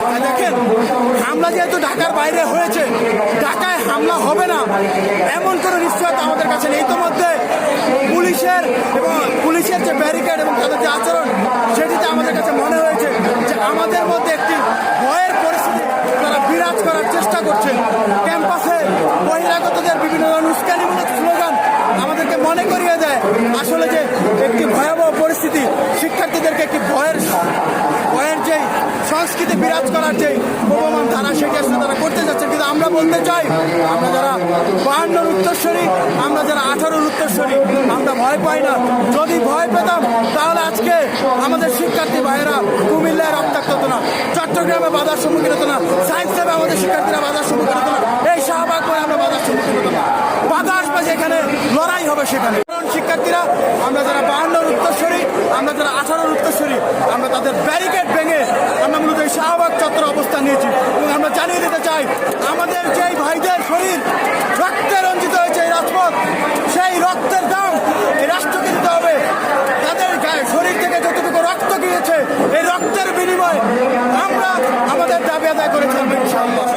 দেখেন, হামলা যেহেতু ঢাকার বাইরে হয়েছে, ঢাকায় হামলা হবে না। এমন কোনো নিশ্চয়তা আমাদের কাছে নেই। ইতোমধ্যে পুলিশের এবং পুলিশের যে ব্যারিকেড এবং তাদের যে আচরণ, সেটিতে আমাদের কাছে মনে হয়েছে যে আমাদের মধ্যে একটি ভয়ের পরিস্থিতি তারা বিরাজ করার চেষ্টা করছে। ক্যাম্পাসে বহিরাগতদের বিভিন্ন ধরনের উস্কানিমূলক স্লোগান আমাদেরকে মনে করিয়ে দেয়। আসলে যে একটি ভয়াবহ পরিস্থিতি শিক্ষার্থীদেরকে একটি ভয়ের ভয়ের যেই সংস্কৃতি বিরাজ করার যে প্রবমান ধারা সেটি আসলে তারা করতে যাচ্ছে। কিন্তু আমরা বলতে চাই, আমরা যারা বাহান্নর উত্তরস্বরী আমরা যারা আঠারোর উত্তরস্বরী আমরা ভয় পাই না। যদি ভয় পেতাম, তাহলে আজকে আমাদের শিক্ষার্থী ভাইয়েরা কুমিল্লায় রক্তাক্ত হতো না, চট্টগ্রামে বাধার সম্মুখীন হতো না, সায়েন্স ল্যাবে আমাদের শিক্ষার্থীরা বাধার সম্মুখীন হতো না, এই শাহবাগ করে আমরা বাধার সম্মুখীন হতো না। বাধা আসবে যেখানে, লড়াই হবে সেখানে। শিক্ষার্থীরা, আমরা যারা বাহান্নর উত্তরস্বরী আমরা যারা আঠারোর উত্তরস্বরী আমরা তাদের ব্যারিকেড নয় আমাদের যেই ভাইদের শরীর রক্তে রঞ্জিত হয়েছে এই রাজপথ, সেই রক্তের দাম এই রাষ্ট্রকে দিতে হবে। তাদের শরীর থেকে যতটুকু রক্ত গিয়েছে, এই রক্তের বিনিময়ে আমরা আমাদের দাবি আদায় করেছিলাম ইনশাআল্লাহ।